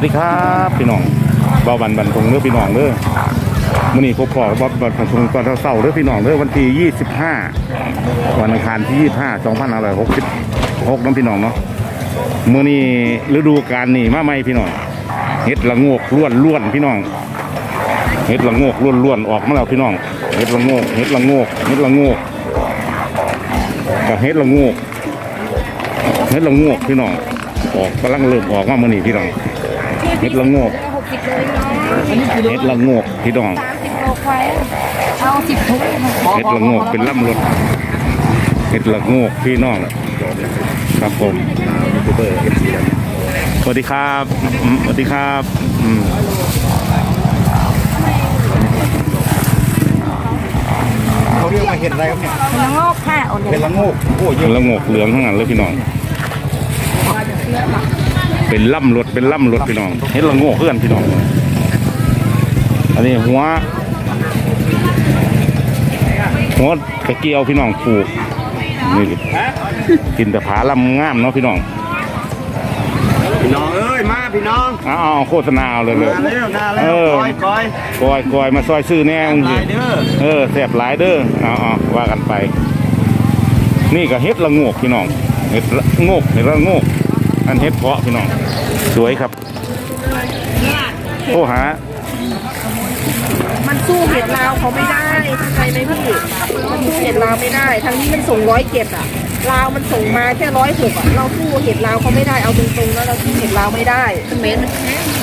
วัสดีครับพี่น้องเบาบันบันทงเด้อพี่น้องเด้อมื้อนี้พบพอบ่บันบันทงตอนเช้าๆเด้อพี่น้องเด้อวันที่25วันอังคารที่ 25 2566น้ำพี่น้องเนาะมื้อนี้ฤดูกาลนี่มาใหม่พี่น้องเฮ็ดละโงกล้วนล้วนพี่น้องเฮ็ดละโงกล้วนล้วนออกมาแล้วพี่น้องเฮ็ดละโงกเฮ็ดละโงกเฮ็ดละโงกกับเฮ็ดละโงกเฮ็ดละโงกพี่น้องออกกำลังเริ่มออกมามื้อนี้พี่น้อง เห็ดละโงกหกสิบเลยเนาะเฮ็ดละโงกพี่น้องสามสิบโลควายเอาสิบถุงเฮ็ดละโงกเป็นลำรถเฮ็ดละโงกพี่น้องครับผมยูทูบเบอร์เอฟซีสวัสดีครับอืมสวัสดีครับอืมเขาเรียกว่าเห็ดอะไรครับเนี่ยละโงกค่ะเอาเห็ดละโงกโอ้เยเฮ็อะดละโงกเหลืองทั้งนั้นเลยพี่น้อง เป็นลำรถเป็นลำรถพี่น้องเฮ็ดละโงกเพื่อนพี่น้อง อันนี้หัวหัวกระเกียวพี่น้องปลูกนี่กินแต่ผาลำงามเนาะพี่น้องพี่น้องเอ้ยมาพี่น้องเอ้าวโฆษณาเอาเลยเลยมาเร็วหน้าแล้เอวอก้อยก้อยกอยกอยมาซอยซื้อแน่จริลางยเด้อเออแสบหลายเด้อเอาเอาว่ากันไป นี่ก็เฮ็ดละโงกพี่น้องเฮ็ดละโงกเฮ็ดละโงก อันเฮ็ดเพาะพี่น้อง สวยครับโอ้หา มันสู้เห็ดลาวเขาไม่ได้เข้าใจไหมพี่มันสู้เห็ดลาวไม่ได้ ทางนี้มันส่งร้อยเจ็ดอะ ลาวมันส่งมาแค่ร้อยหกอะ เราสู้เห็ดลาวเขาไม่ได้ เอาตรงๆแล้วเราสู้เห็ดลาวไม่ได้เมน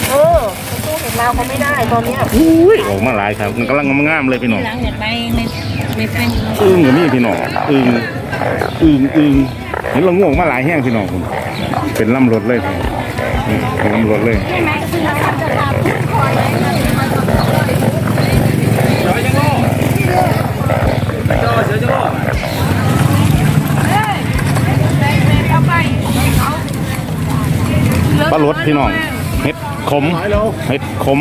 เออมันสู้เห็ดลาวเขาไม่ได้ตอนเนี้ยอุ้ยออกมาหลายครับ มันกำลังงามๆเลยพี่น้องหลังเห็นไหมในในเป็นอึ้งกับนี่พี่น้องอึ้งอึ้งอึ้ง เห็นละโงกมาหลายแห้งพี่น้องผมเป็นลำรถเลยเป็นลำรถเลยปลารสพี่น้องเห็ดขมเห็ดขม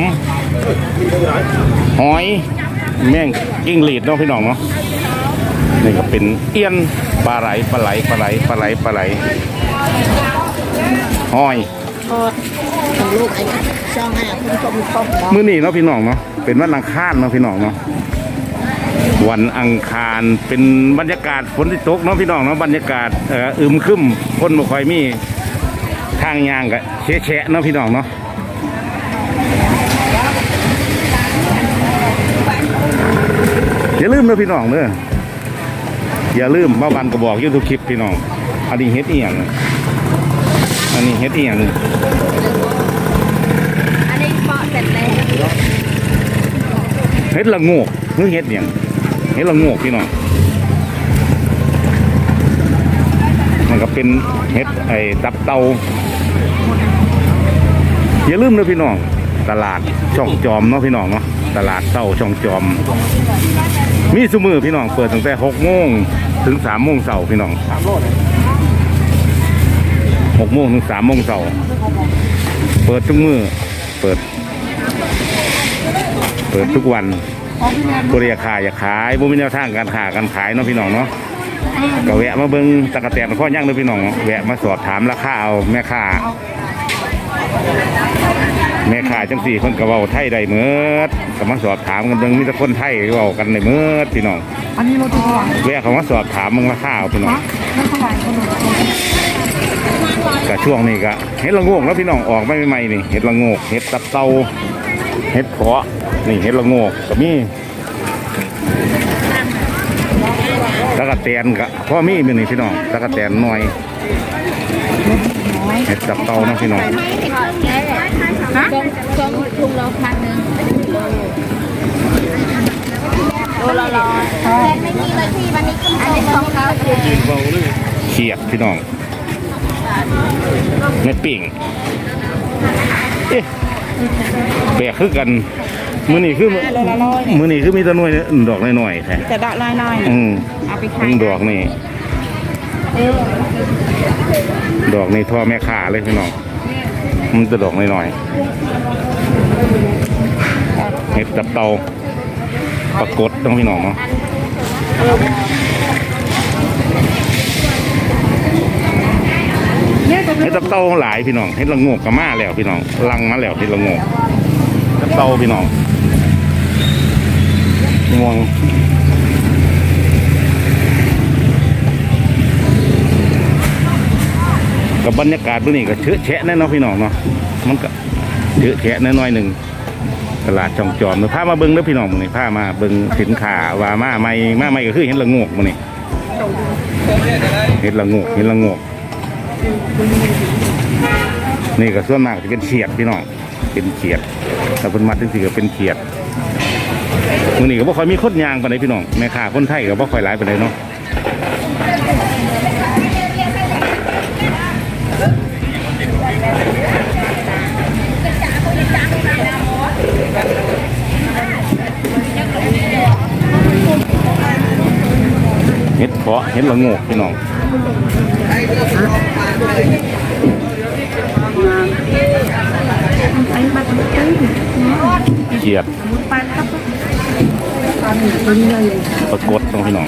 หอย แม่งกิ้งหรีดเนาะพี่น้องเนาะ นี่ก็เป็นเอี้ยนปลาไหลปลาไหลปลาไหลปลาไหลปลาไหลหอยลูกไอ้ช่องห้าคุณชมชมมื้อนี้เนาะพี่น้องเนาะเป็นวันอังคารเนาะพี่น้องเนาะวันอังคารเป็นบรรยากาศฝนที่ตกเนาะพี่น้องเนาะบรรยากาศเอ่ออึมครึมคนบ่ค่อยมีทางยางก็แฉะๆเนาะพี่น้องเนาะอย่าลืมนะพี่น้องเด้อ อย่าลืมบ้าบันก็บอกยูทูบคลิปพี่น้อง อันนี้เฮ็ดเอียงอันนี้เฮ็ดเอียงอันนี้เปาะเสร็จแล้วเฮ็ดละงกหรือเฮ็ดเอียงเฮ็ดละงกพี่น้องมันก็เป็นเฮ็ดไอ้ตับเตาอย่าลืมนะพี่น้อง ตลาดช่องจอมเนาะพี่น้องเนาะตลาดเต้าช่องจอม มีสุมือพี่น้องเปิดตั้งแต่หกโมงถึงสามโมงเสาร์พี่น้องหกโมงถึงสามโมงเสาร์เปิดทุกมือเปิด เปิดทุกวันบริยาขายอยากขายบ่มีแนวทางการขาการขายเนาะพี่น้องเนาะก็แวะมาเบิ่งตะกะแตนข้อย่างเลยพี่น้องแวะมาสอบถามราคาเอาแม่ค้า แม่ค้าจังสี่คนก็เว้าไทยได้เมืดก็มาสอบถามกันเบิ่งมีแต่คนไทยเว้ากันได้เมืดพี่น้องอันนี้เราตัวแวะเขามาสอบถามมึงราคาเอาพี่น้องไม่เท่าไหร่คนหนึ่งก็ช่วงนี้ก็เห็ดละโงกแล้วพี่น้องออกไม่ใหม่ๆนี่เห็ดละโงกเห็ดตับเตาเห็ดเพาะนี่เห็ดละโงกก็มีตะกะแตนก็พ่อมีมีนี่พี่น้องตะกะแตนหน่อยเห็ดตับเตานะพี่น้อง ฮะสองสองถุงละพันหนึ่งโลละร้อยไม่มีเลยพี่วันนี้คุณอันนี้ของเขาคือเขียดพี่น้องในปิ่งเอ๊ะแปลกคือกันมือนี่คือมือนี่คือมีแตะนวยดอกน้อยๆแท้จะดอกน้อยอืมๆเอาไปเพิ่ขายงดอกนี่ดอกนี่ท่อแม่ขาเลยพี่น้อง มันจะดอกน้อยๆเห็ดตับเตาปรากฏต้องพี่น้องเนาะเห็ดตะเต้าหลายพี่น้องเห็ดละงกก็มาแล้วพี่น้องลังมาแล้วเห็ดละงกตะเต้าพี่น้องม่วง กับบรรยากาศพวกนี้ก็เชื้อแฉะแน่นอนพี่น้องเนาะมันก็เชื้อแฉะน้อยๆหนึ่งตลาดจองจอมเนอะพามาเบิ้งเด้อพี่น้องมื้อนี้พามาเบิ้งสินค้าว่ามาใหม่มาใหม่ก็คือเห็ดละโงกมื้อนี้เห็ดละโงกเห็ดละโงกนี่ก็ส่วนมากจะเป็นเขียดพี่น้องเป็นเขียดถ้าเป็นมัดจริงๆก็เป็นเขียดมือนี้ก็บ่ค่อยมีคนยางปานใดพี่น้องแม่ค้าคนไทยก็บ่ค่อยหลายปานใดเนาะ เห็ดเพาะเห็ดละโงกพี่น้องเขียดปรากฏตรงพี่น้อง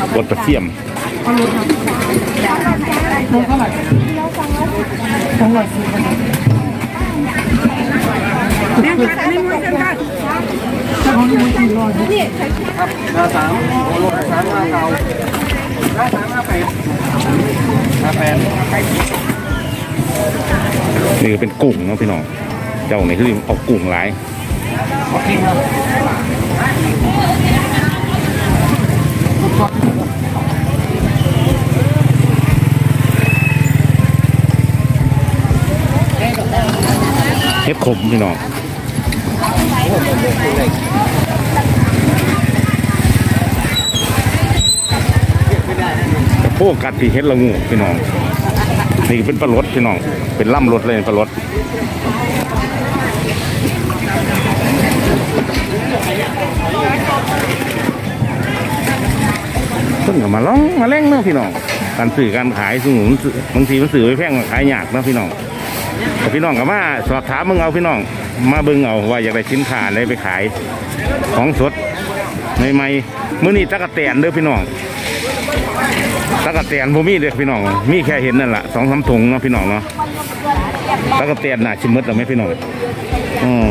ปรากฏตะเทียมนี่ก็เป็นกุ้งเนาะพี่น้อง เจ้านี่คือเอากุ้งหลายเฮ็ดขมพี่น้อง แต่พวกกัดที่เฮ็ดละงูพี่น้อง นี่เป็นปลาลดพี่น้อง เป็นล่ำรถเลยปลาลดเพิ่งก็มาล่องมาเล่งเนาะพี่น้อง การสื่อการขายสูงบางทีมันสื่อไปแพงขายยากเนาะพี่น้องแต่พี่น้องก็มาสอบถามมึงเอาพี่น้อง มาเบิ่งเอาว่าอยากได้สินค้าอะไรไปขายของสดใหม่ๆมื้อนี้ตะกะแตนเด้อพี่น้อง ตะกะแตนบ่มีเด้อพี่น้อง มีแค่เห็นนั่นล่ะสองสามถุงเนาะพี่น้องเนาะตะกะแตนน่ะชิมมดแล้วไหมพี่น้องอือ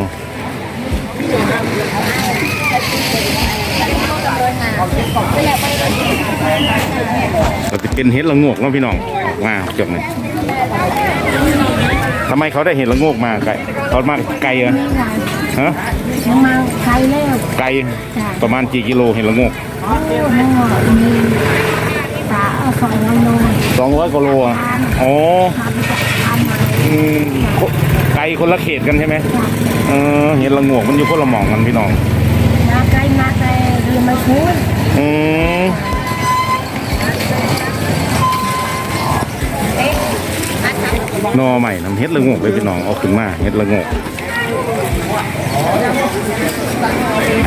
ก็จะเป็นเห็ดละโงกเนาะพี่น้องออกมาจบเลยทำไมเขาได้เห็นละโงกมาไกลเขามาไกลเหรอฮะยังมาใครแล้วไกลประมาณกี่กิโลเห็นละโงก องร้อยกิโลอะอ๋ออืมโคไกลคนละเขตกันใช่ไหมเออเห็นละโงกมันอยู่คนละหม่องกันพี่น้องนาไกลนาไกลเรียนไม่คุ้นอืมหนอใหม่น้ำเฮ็ดละโงกเลยพี่น้องเอาขึ้นมาเฮ็ดละโงก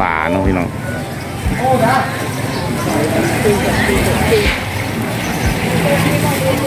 ป่าเนาะพี่น้อง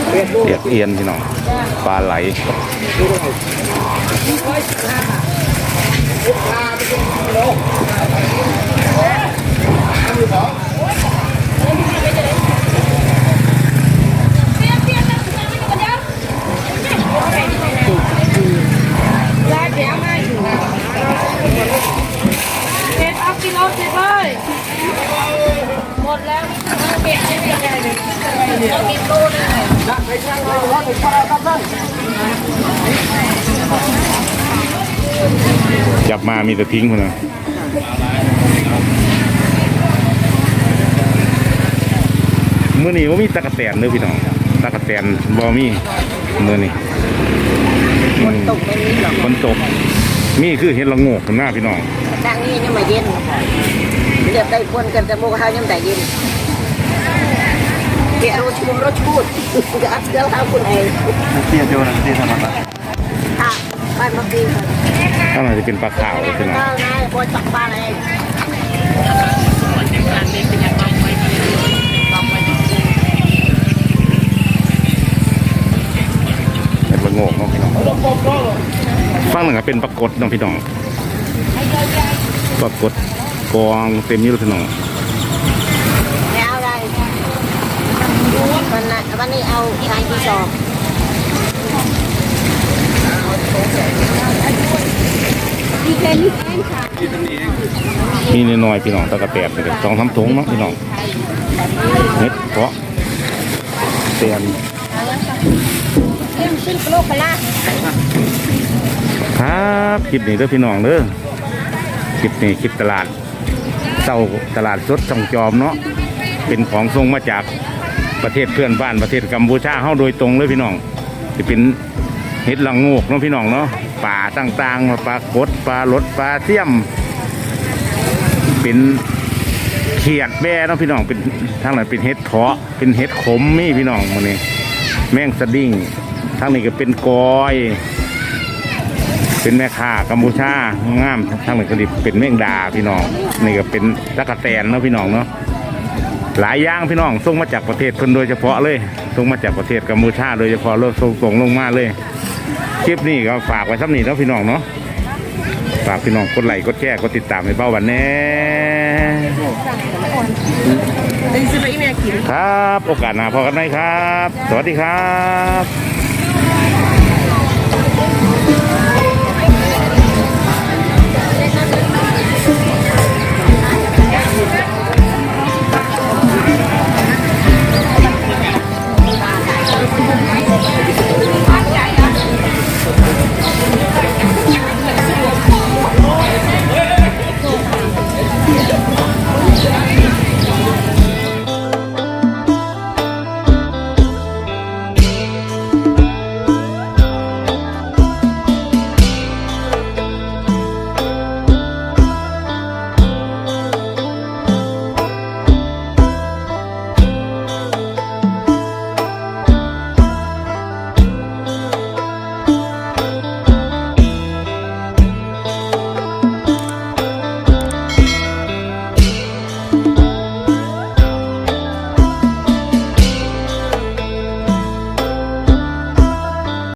เอาขาเอียนพี่น้องมาเก็บไว้ไม่ได้นะแม่ต้นไม้เป็นเราเลยอย่าเพิ่งฟ้าได้หรอกแม่ก็มาล้างหรอกเอาน้ำลูกเริ่มเอาเลย เอียดเอียนพี่น้องปลาไหล ลาเดี๋ยวให้เผ็ดเอากิโลสิบเลยหมดแล้วเก็บได้ยังไงเลยเอากิโลนึง จับมามีแต่ทิ้งคนนะมื่อนี้ว่ามีตะกะแตนเด้อพี่น้องตะกะแตนบ่มีมื่อนี้ฝนตกไม่มีหรอกฝนตกมีคือเห็ดละโงกหน้าพี่น้องทางนี้ยังไม่เย็นเรียบได้คนกันแต่โมกเฮายังแต่เย็นเกี่ยวรถชุมรถชูดจะอัดเสือเฮาคุณเองเตี้ยโจนะเตี้ยธรรมดาค่ะบ้านมักดีค่ะ ข้างในจะเป็นปลาขาวเลยพี่น้องเจ้านายบนจับปลาอะไรเป็นปลาโงกเนาะพี่น้องฝั่งหนึ่งก็เป็นปลากดเนาะพี่น้องปลากดกองเต็มอยู่เลยพี่น้องไม่เอาอะไรวันนั้นวันนี้เอาชายที่สอง ดีเจนี่เองค่ะ มีน้อยๆพี่น้องตะกะแตบนี่ก็สองสามถุงเนาะพี่น้องเห็ดเพาะเตียนเอ็มซิลโลกละครับคลิปนี้เด้อพี่น้องเด้อคลิปนี้คลิปตลาดเศร้าตลาดสดช่องจอมเนาะเป็นของส่งมาจากประเทศเพื่อนบ้านประเทศกัมพูชาเฮาโดยตรงเลยพี่น้องจะเป็นเห็ดละโงกเนาะพี่น้องเนาะ ป่าต่างๆปลากดปลาลดปลาเสี่ยม เป็นเขียดแบ่เนาะพี่น้องเป็นทางนั้นเป็นเห็ดเพาะเป็นเห็ดขมนี่พี่น้องมันนี่แมงสดิ้งทางนี้ก็เป็นกอย เป็นแม่ค้ากัมพูชางามทางนี้ก็ดิเป็นแมงดาพี่น้องนี่ก็เป็นตะกะแตนเนาะพี่น้องเนาะหลายอย่างพี่น้องส่งมาจากประเทศเพิ่นโดยเฉพาะเลยส่งมาจากประเทศกัมพูชาโดยเฉพาะเลิกส่งส่งลงมาเลย ลิปนี้ก็ฝากไว้สักนี้เนะพี่น้องเนาะฝากพี่น้องกดไลค์กดแชร์กดติดตามให้เบ้าวันแน่เป็นซื้อไปอีเมลกินครับ โอกาสหน้าพอกันไหมครับ สวัสดีครับ